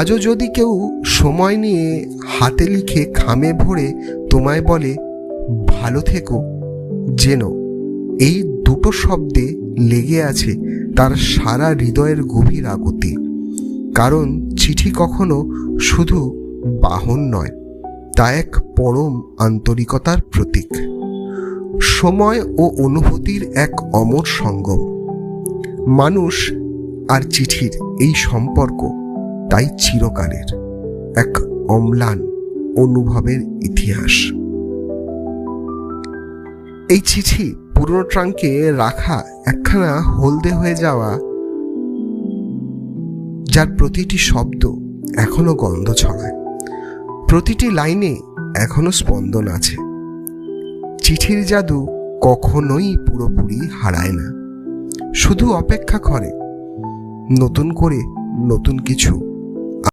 আজও যদি কেউ সময় নিয়ে হাতে লিখে খামে ভরে তোমায় বলে, ভালো থেকো যেন এই দুটো শব্দে লেগে আছে তার সারা হৃদয়ের গভীর আগতি কারণ চিঠি কখনো শুধু বাহন নয়, তা এক পরম আন্তরিকতার প্রতীক। সময় ও অনুভূতির এক অমর সঙ্গম। মানুষ আর চিঠির এই সম্পর্ক তাই চিরকালের এক অম্লান অনুভবের ইতিহাস। এই চিঠি পুরনো ট্রাঙ্কে রাখা একখানা হলদে হয়ে যাওয়া, যার প্রতিটি শব্দ এখনও গন্ধ ছড়ায়। প্রতিটি লাইনে এখনও স্পন্দন আছে। চিঠির জাদু কখনোই পুরোপুরি হারায় না। শুধু অপেক্ষা করে নতুন করে নতুন কিছু